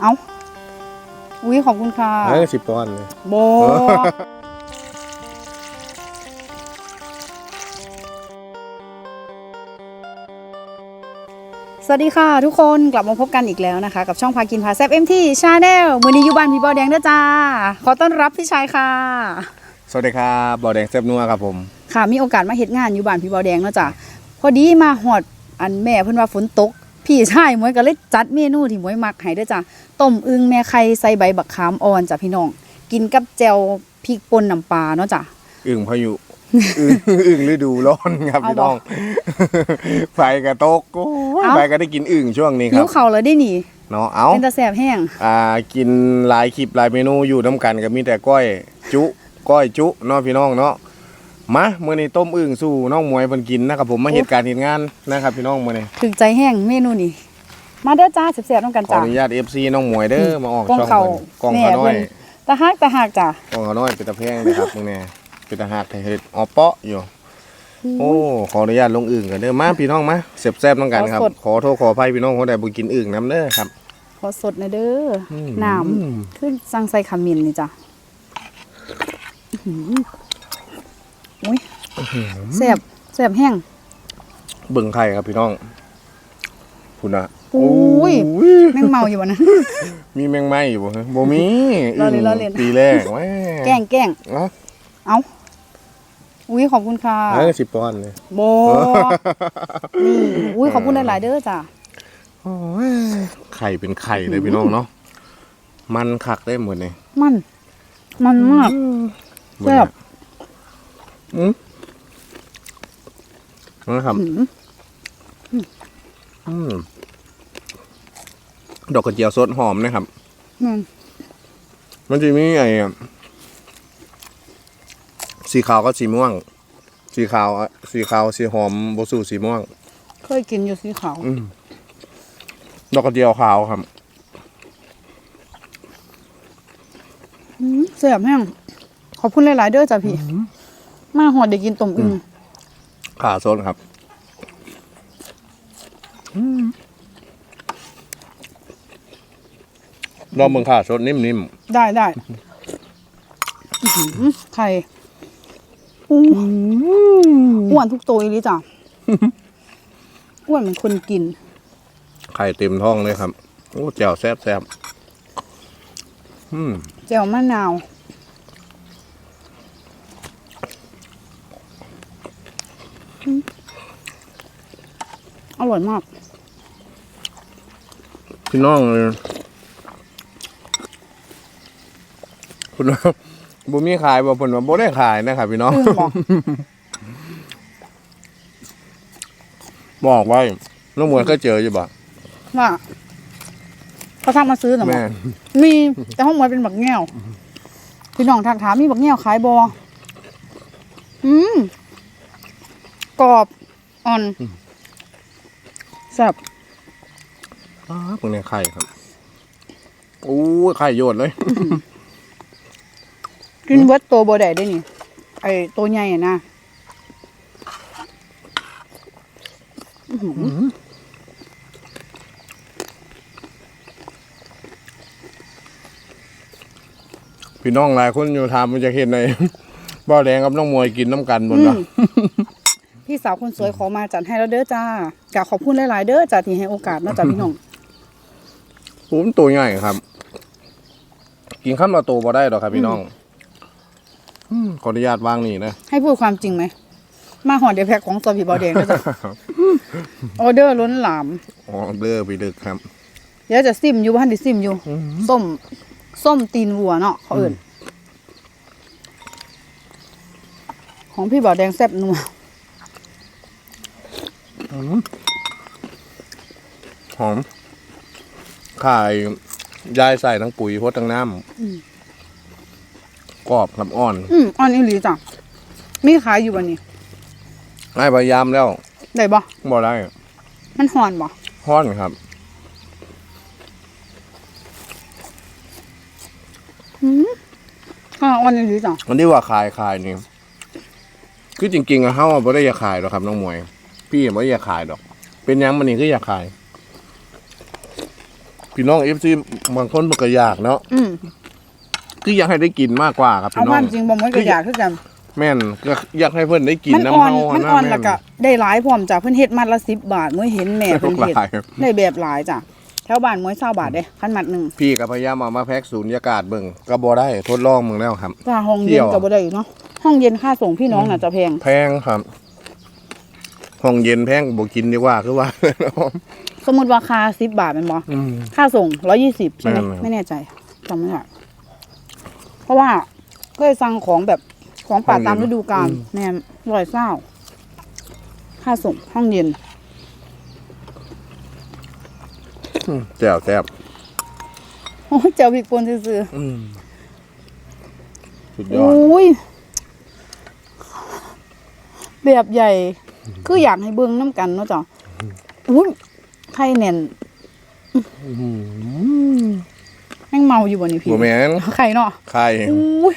เอาอุ้ยขอบคุณค่ะเอ้ยสิบปอนด์เลยโบสวัสดีค่ะทุกคนกลับมาพบกันอีกแล้วนะคะ กับช่องพากินพาแซบเอ็มที่ชาแนลมือนี้อยู่บ้านพี่บอแดงเด้อจ้า ขอต้อนรับพี่ชายค่ะ สวัสดีครับบอแดงแซ่บนัวครับผม ค่ะมีโอกาสมาเฮ็ดงานอยู่บ้านพี่บอแดงเนาะจ้ะพอดีมาหอดอันแม่เพิ่นว่าฝนตก พี่ชายหมวยก็เลยจัดเมนูที่หมวยมักให้เด้อจ้ะต้มอึ่งแม่ไข่ใส่ใบบักขามอ่อนจ้ะพี่น้อง กินกับแจ่วพริกป่นน้ำปลาเนาะจ้ะอึ่งพายุอึ่งอึ่งฤดูร้อนครับเอาพี่น้องไฟกระตกโอ้ยเอาไฟก็ได้กินอึ่งช่วงนี้คหิรัวบเขาวแล้วได้หนิเนาะเอาเป็นตาแสบแห้งอ่ากินหลายคลิปหลายเมนูอยู่น้ำกันก็มีแต่ก้อยจุก้อยจุเนาะพี่น้องเนาะ มาเมื่อนี้ต้มอึ่งสู่น้องมวยเพิ่นกินนะครับผมมาเหตุการณ์เหตุงานนะครับพี่น้องมื้อนี้ถึงใจแห้งเมนูนี้มาเด้อจ้าแสบๆน้องกันขอจ้า อนุญาต FC น้องมวยเด้อมาออกกล้องช่องเขาเพิ่นกล้องเขาน้อยแม่เพิ่นตาฮักตาฮักจ้ะกล้องเขาน้อยเป็นตะแพงเลยครับมึงแน่เป็นตะหักให้เฮ็ดออเปาะอยู่โอ้ขออนุญาตลงอึ่งกันเด้อมาพี่น้องมาเสียบแซ่บต้องกันครับ ขอโทษขออภัยพี่น้องคนใดบ่กินอึ่งน้ำเด้อครับ ขอสดหน่อยเด้ออม น้ำขึ้นสั่งใส่ขมิ้นนี่จ้ะอื้อหือ อุ้ยแสบแสบแห้ง เบิ่งไข่ครับพี่น้องคุณน่ะอุ้ยโอ้ยแม่งเมาอยู่วะนะมีแมงไม้อยู่บ่ฮะบ่มีล้อเล่นล้อเล่นปีแรกแหม่แกล้งแกล้งเนาะเอาอุ้ยขอบคุณค่ะเอ้ยสิบปอนด์เลยโบนี่อุ้ยขอบคุณหลายๆเด้อจ้ะโอ้ยไข่เป็นไข่เลยพี่น้องเนาะมันคักได้หมดเลยมัน มันมากแซ่บ อืมนะครับอื้อหืออืมดอกกระเจียวสดหอมนะครับอืมมันจะมีไอ้สีขาวกับสีม่วง สีขาวอะสีขาวสีหอมบสูสีม่วง เคยกินอยู่สีขาวอืมดอกกระเจียวขาวครับอื้อแสบแห้งขอบคุณหลาย ๆ เด้อจ้ะพี่ มาหอดได้กินต้มอึ่งขาโซนครับลองเบิ่งขาโซนนิ่มได้ได้อื้อหือไข่อู้อ้วนทุกตัวเลยจ้ะอ้วนเหมือนคนกิน ๆไข่เต็มท้องเลยครับ โอ้แจ่วแซ่บแซ่บอืมแจ่วมะนาว อร่อยมาก พี่น้องเลยคุณว่าบ่มีขายบ่เพิ่นว่าบ่ได้ขายนะครับพี่น้องอึ้งบอก บอกไว้น้องมวยเคยเจออยู่บ่ว่าเขาทักมาซื้อเหรอแม่มีแต่ห้องมวยเป็นบักแง่วพี่น้องทักถามมีบักแง่วขายบออืมกรอบอ่อน แซ่บอ้าวพวกนี้ไข่ครับโอ้ยไข่โยนเลย กินเบิร์ตตัวโบแดดได้นี่ ไอตัวใหญ่อะนะอื้อหือพี่น้องหลายคนอยู่ถามมันจะเห็นใน บ่าวแดงกับน้องมวยกินน้ำกันบนอืละม พี่สาวคนสวยขอมาจัดให้แล้วเด้อจ้ากะขอบคุณหลายๆเด้อจ้าที่ให้โอกาสเนาะจ้าพี่น้องผมตัวใหญ่ครับ กินข้ามละตัวบ่ได้หรอกครับพี่น้องอืมขออนุญาตวางนี่นะให้พูดความจริงไหมมาหอดเดียวแพ็คของซอบีบอแดงด้วยจ้ะออเดอร์ล้นหลามอ๋อเด้อไปดึกครับเดี๋ยวจะซิมอยู่บ้านดิซิมอยู่ส้มส้มตีนวัวเนาะเขาเอิ่นของพี่บ่าวแดงแซ่บนัว หอมข่ายยายใส่ทั้งปุ๋ยพดทั้งน้ำกรอบครับอ่อนอืมอันนี้หลีจ้ะมีขายอยู่วันนี้ให้พยายามแล้วได้บ่บ่ได้มันหอนบ่ฮ้อนครับอ่าอันนี้หลีจ้ะมันที่ว่าขายขายนี่คือจริงๆอะเฮาบ่ได้อยากขายหรอกครับน้องมวย พี่บ่ได้อยากขายดอก เป็นหยังมันนี่คืออยากขาย พี่น้อง FC บางคนมันก็อยากเนาะอืมคืออยากให้ได้กินมากกว่าครับเอาพี่น้อว่างจริงบ่มันก็อยากคือกัน แม่นก็อยากให้เพิ่นได้กินมันน้ำอ่อนเฮามันนะอ่อนแม่แล้วก็ได้หลายพร้อมจ้ะเพิ่นเฮ็ดมัดละ10บาทมื้อเห็นแม่ได้เพิ่นเฮ็ดหลายได้แบบหลายจ้ะแถวบ้านมื้อ20บาทเด้คันมัดหนึงพี่ก็พยายามเอามาแพ็คศูนยากาศเบิ่งก็บ่ได้ทดลองมึงแล้วครับ จ้ะห้องเที่เย็นยว ก็บ่ได้อยู่เนาะห้องเย็นค่าส่งพี่น้องน่ะจะแพงแพงครับ ห้องเย็นแพงบ่กินดีกว่าคือว่าสมมุติว่าค่า10บาทแม่นบ่อืม ค่าส่ง120ใช่ไหมแม่นๆไม่แน่ใจจำไม่ได้เพราะว่าเคยสั่งของแบบของป่าห้องเย็นตามฤดูกาลอืมแม่นร้อยเศร้าค่าส่งห้องเย็น อืมแจ่วแซ่บโอ้ยเจ้าพริกป่นซื่ออืมสุดๆยอดอุ้ยแบบใหญ่ คืออยากให้เบิ่งน้ำกันเนาะจ้ะอุ้ยไข่แน่นแม่งเมาอยู่บ่นี่พี่บ่แม่นไข่เนาะไข่อุ้ย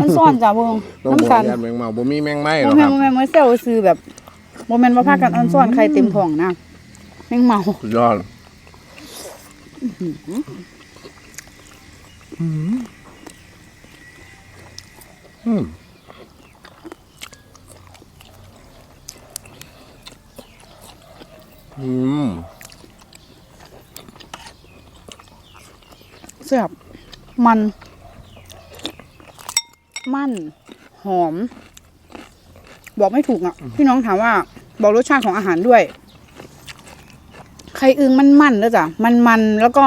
มันซ่อนจ้ะเบิ่งต้องบ่น้ำกันยานแมงเมาบ่มีแมงไหม้หโมรอกเมคนรับโมเมนต์เมื่อเซลซื้อแบบโมเมนต์ว่าพากันออนซ่อนใครเต็มท้องนะแม่งเมาสุดยอดอืมอืม แซ่บ มัน มันหอม บอกไม่ถูกอะ พี่น้องถามว่า บอกรสชาติของอาหารด้วย ไข่อึงมันมันแล้วจ้ะ มันมันแล้วก็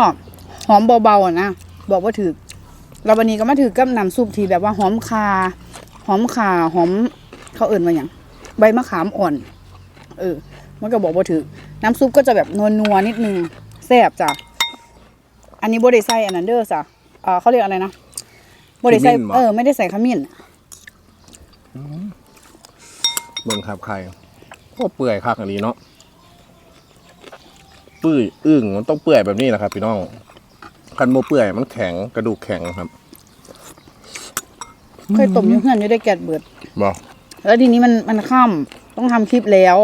หอมเบาๆอะนะ บอกว่าถือแล้ววันนี้ก็มาถือกับน้ำซุปที่แบบว่าหอมคา หอมคาหอมเขาเอื่นมาอย่างใบมะขามอ่อน เออ มันก็บอกว่าถือน้ำซุปก็จะแบบนัวๆนิดนึงแซ่บจ้ะอันนี้โบได้ใส่อันนั้นเด้อจ้ะ เอ่อเขาเรียกอะไรนะโบได้ใส่ขมิ้นเหรอ เออไม่ได้ใส่ขมิ้น เบิ่งครับไข่โอ้เปื่อยคักอันนี้เนาะเปื่อยอึ่งมันต้องเปื่อยแบบนี้แหละครับ พี่น้องคันโมเปื่อยมันแข็งกระดูกแข็งครับเคยต้มอยุ่งเงินอยู่ได้แกดเบิด บอกแล้วทีนี้มันมันค่ำต้องทำคลิปแล้ว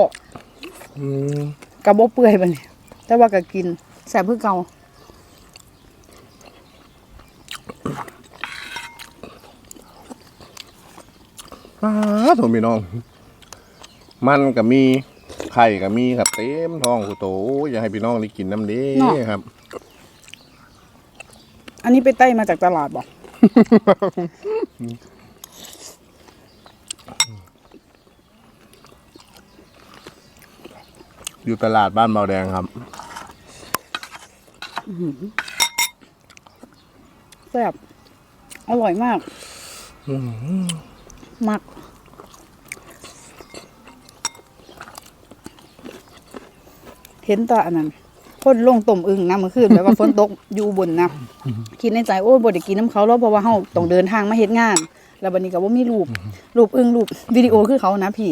อืมกระโบเปื่อยไปเนี่ยแต่ว่าก็กินแสบเพื่อเก่า อ้าโถพี่น้อง มันก็มีไข่ก็มีครับเต็มท้องกูโตโอ้ยอยากให้พี่น้องได้กินน้ำเด้ครับ อันนี้ไปไต้มาจากตลาดบอกอยู่ตลาดบ้านเบาแดงครับ แซ่บอร่อยมาก มากเห็นตาอันนั้นพ่นลงต้มอึ่งนะเมื่อคืนแบบว่าฝนตกอยู่บนนะคิดในใจโอ้ยบ่ได้กินน้ำเขาแล้วเพราะว่าเฮาต้องเดินทางมาเฮ็ดงาน แล้วบัดนี้ก็บ่มีรูปรูปอึ่งรูปวิดีโอคือเขานะพี่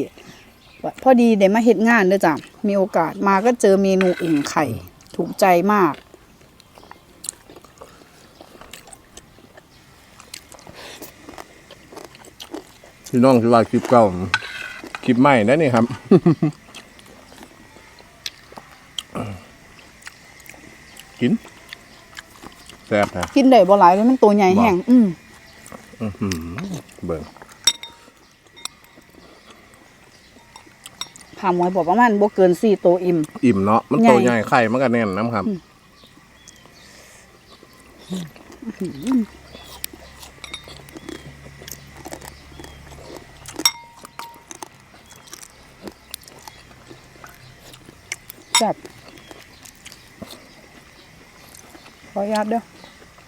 พอดีได้มาเฮ็ดงานเด้อจ้ะมีโอกาสมาก็เจอเมนูอึ่งไข่ ถูกใจมาก พี่น้องที่ว่าคลิปเก่าคลิปใหม่นะนี่ครับกินแซ่บนะกินได้บ่หลายเลยมันตัวใหญ่แห้งอืมอื้อหือเบิ่งถามหมวยบอกประมาณบ่เกินสี่ตัวอิ่ม อิ่มเนาะมันใหญ่โตใหญ่ไข่มันก็แน่นน้ำครับ ซ่บขออนุญาตเด้อ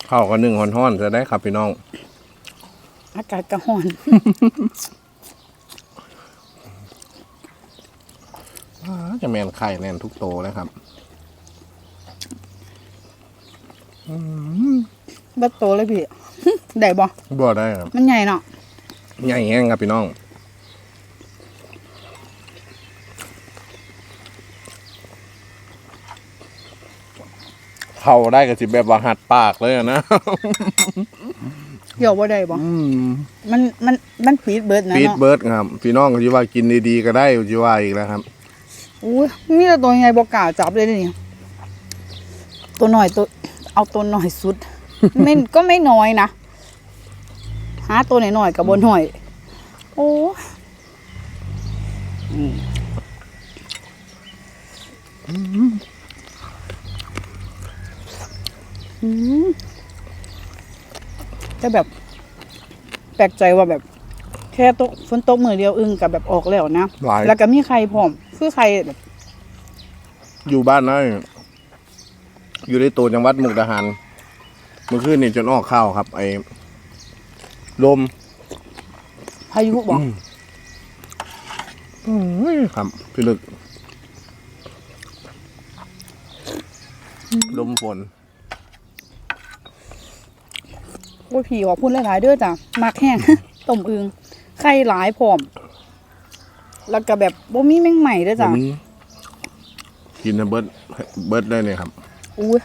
ข้าวก็นึ่งฮ้อนๆจะได้ครับพี่น้อง อากาศกระห้อนอ่าจะแมนไข่แน่นทุกโตแล้วครับบัดโตเลยพี่ ได้บ่บ่ได้ครับ มันใหญ่เนาะ ใหญ่แห้งครับพี่น้อง เข้าได้กับสิแบบว่าหัดปากเลยอะนะเกี่ยวบ่ได้บ่อืมมันมันมันปีดเบิดนะปีดเนาะเบิร์ดครับพี่น้องที่ว่ากินดีๆก็ได้ที่ว่าอีกแล้วครับ อุ้ยมีแต่ตัวใหญ่บ่กล้าจับเลยเดี๋ยวนี่ตัวหน่อยตัว เอาตัวหน่อยสุด ไม่ก็ไม่น้อยนะหาตัวหน่อยๆกับบนหน่อย โอ้อืมอืม แต่แบบ แปลกใจว่าแบบ แค่ตกฝนตกมือเดียวอึงกับแบบออกแล้วนะหลาย แล้วก็มีใครพร้อมคือใครแบบอยู่บ้านนะอยู่ในตัวจังหวัดมุกดาหารเมื่อคืนนี่จนออกข้าวครับ ไอ้ลมพายุบอกครับพี่ลึก ลมฝน โอ้ยพี่ขอพูดหลายๆเด้อจ้ะมักแห้งต้มอึงไข่หลายพร้อม แล้วก็แบบบ่มีแมงใหม่เด้อจ้ะผมกินให้เบิร์ดเบิร์ดได้เลยครับอุ้ย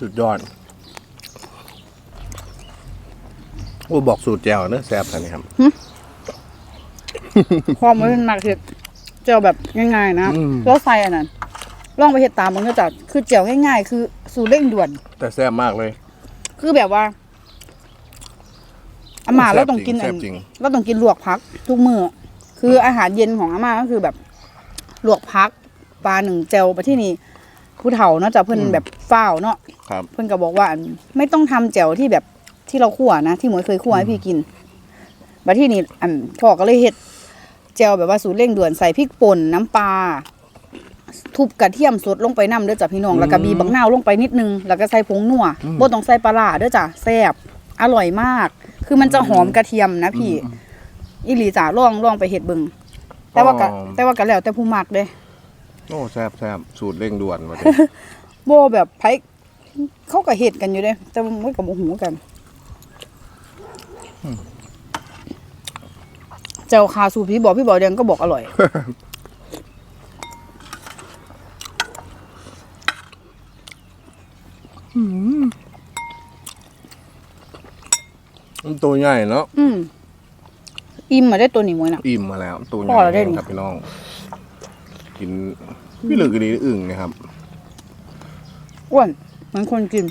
สุดยอดโอ้บอกสูตรแจวเนอะแซ่บทันนี่ครับความมันเป็นมักเฮ็ดเจียวแบบง่ายๆนะอืมแล้วใส่อันนั้น ลองไปเฮ็ดตามมันก็จะคือเจียวง่ายๆ คือสูตรเร่งด่วน แต่แซ่บมากเลย คือแบบว่าอาม่าแซ่บเราต้องกินจริงอันแซ่บจริง เราต้องกินลวกพัก ทุกมื้อคืออาหารเย็นของอาม่าก็คือแบบลวกพักปลาหนึ่งเจลไปที่นี่ผู้เฒ่าเนาะจะเพิ่นแบบฝ้าวเนาะครับ เพิ่นก็บอกว่าอันไม่ต้องทำแจ่วที่แบบที่เราคั่วนะที่หมวยเคยคั่วให้พี่กินบัดที่นี่อันพ่อก็เลยเฮ็ดแจ่วแบบว่าสูตรเร่งด่วนใส่พริกป่นน้ำปลา ทุบกระเทียมสดลงไปน้ำเด้อจ้ะพี่น้อง แล้วก็บีบบักนาวลงไปนิดนึง แล้วก็ใส่ผงนัวบ่ต้องใส่ปลาร้าเด้อจ้ะแซ่บอร่อยมาก คือมันจะหอมกระเทียมนะพี่ อีหลีจ้ะลองลองไปเฮ็ดเบิ่งแต่ว่าก็อ๋อแต่ว่าก็แล้วแต่ผู้มักเด้โอ้แซ่บแซ่บสูตรเร่งด่วนมาโบแบบไผเขาก็เฮ็ดกันอยู่เด้แต่มันก็บ่ฮู้กันเจ้าคาสูตรพี่บอกพี่บอกแดงก็บอกอร่อย ตัวใหญ่เนาะอืมอิ่มมาได้ตัวนี้มวยน่ะ อิ่มมาแล้วตัวใหพญ่อแล้วได้นี่ครับพี่น้อง กินพี่ลึกดีอึ่งนะครับ อ้วนเหมือนคนกิน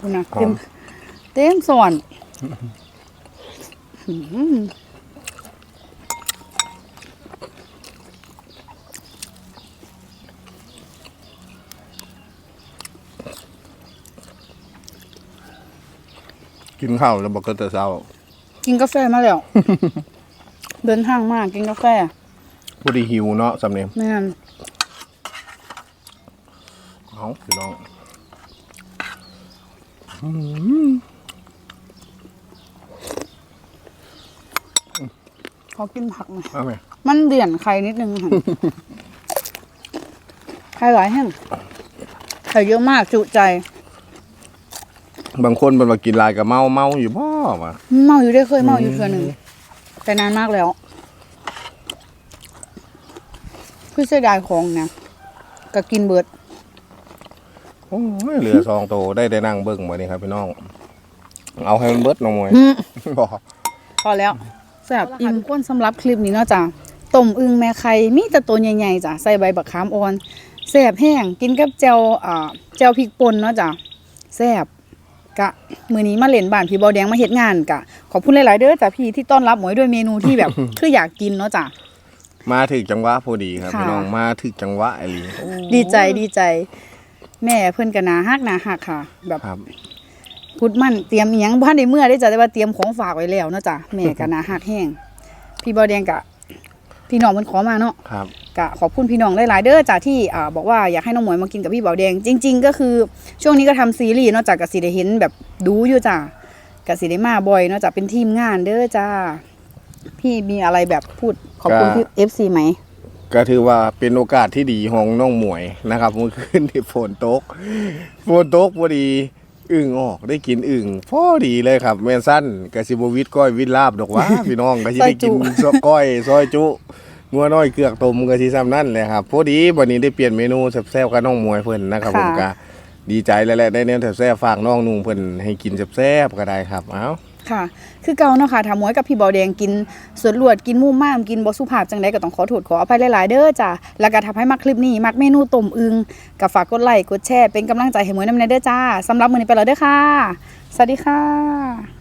คุณนะ หอ เต็ม ม เต็ม ส่วนกินข้าวแล้วบอกก็จะเศร้า กินกาแฟมาแล้ว เดินทางมากกินกาแฟพอดีหิวเนาะสำเนียงไม่งั้นเอาพี่น้อง อกินผักหน่อยเอาไหมมันเดี่ยนไข่นิดนึงค่ะ ไข่หลายแห้งไข่เยอะมากจุใจ บางคนมันมากินหลายกับเมาเมาอยู่บ่มาเมาอยู่ได้เคยเมาอยู่เทือหนึ่งแต่นานมากแล้ว คือเสียดายของนะก็กินเบิดโอ้ยเหลือซองโตได้ได้นั่งเบิ้งมานี่ครับพี่น้อง เอาให้มันเบิดน้องมวยอืมบ่พอแล้ว แซ่บอิ่มก้นสำหรับคลิปนี้เนาะจ้ะต้มอึงแม่ไข่มีแต่ตัวใหญ่ๆจ้ะใส่ใบบักขามอ่อนแซ่บแห้งกินกับแจวอ่าแจวพริกป่นเนาะจ้ะแซ่บกะมือนี้มาเล่นบ้านพี่บอแดงมาเฮ็ดงานกะขอบคุณหลายๆเด้อจ้ะพี่ที่ต้อนรับหมวยด้วยเมนูที่แบบ คืออยากกินเนาะจ้ะมาถึกจังหวะพอดีครับค่ะ พี่น้องมาถึกจังหวะไอ้ลีดีใจดีใจ แม่เพิ่นก็นาฮักนาฮักค่ะ แบบครับ พุดมันเตรียมอีหยังบ่ทันได้เมื่อได้จ้ะแต่ว่าเตรียมของฝากไว้แล้วเนาะจ้ะแม่ก็นาฮักแห้งพี่บอแดงกะ พี่น้องเพิ่นขอมาเนาะครับกะขอบคุณพี่น้องหลายๆเด้อจ้ะที่อ่าบอกว่าอยากให้น้องหมวยมากินกับพี่เบาแดง จริง ๆ ก็คือช่วงนี้ก็ทำซีรีส์เนาะจากกสิได้เห็นแบบดูอยู่จ้ะกสิได้มาบ่อยเนาะจ้ะเป็นทีมงานเด้อจ้าพี่มีอะไรแบบพูดขอบคุณพี่ FC ไหม ก็ถือว่าเป็นโอกาสที่ดีของน้องหมวยนะครับเมื่อคืนที่ฝนตกฝนตกพอดี อึ่งออกได้กินอึ่งพอดีเลยครับแม่นสั้นกะสิบวิทย์ก้อยวิทย์ลาบดอกหว่า พี่น้องก็สิได้กินซอก้อยซอยจุงัวน้อยเกือกต้มก็สิซ้ำนั่นแหละครับพอดีวันนี้ได้เปลี่ยนเมนูแซ่บๆกับน้องมวยเพิ่นนะครับผมก็ดีใจแล้วแหละได้แนวแซ่บๆฝากน้องนุ่งเพิ่นให้กินแซ่บๆก็ได้ครับเอ้า ค่ะ คือเก่าเนาะค่ะถ้าหมวยกับพี่เบาแดงกินสวนลวดกินมู่ม่ามกินบอสุภาพจังไดก็ต้องขอโทษขออภัยหลาย ๆ เด้อจ้ะแล้วก็ทำให้มักคลิปนี้ มักเมนูต้มอึงกับฝากกดไลค์กดแชร์เป็นกำลังใจให้หมวยนำแน่เด้อจ้าสำหรับมื้อนี้ไปแล้วเด้อค่ะ สวัสดีค่ะ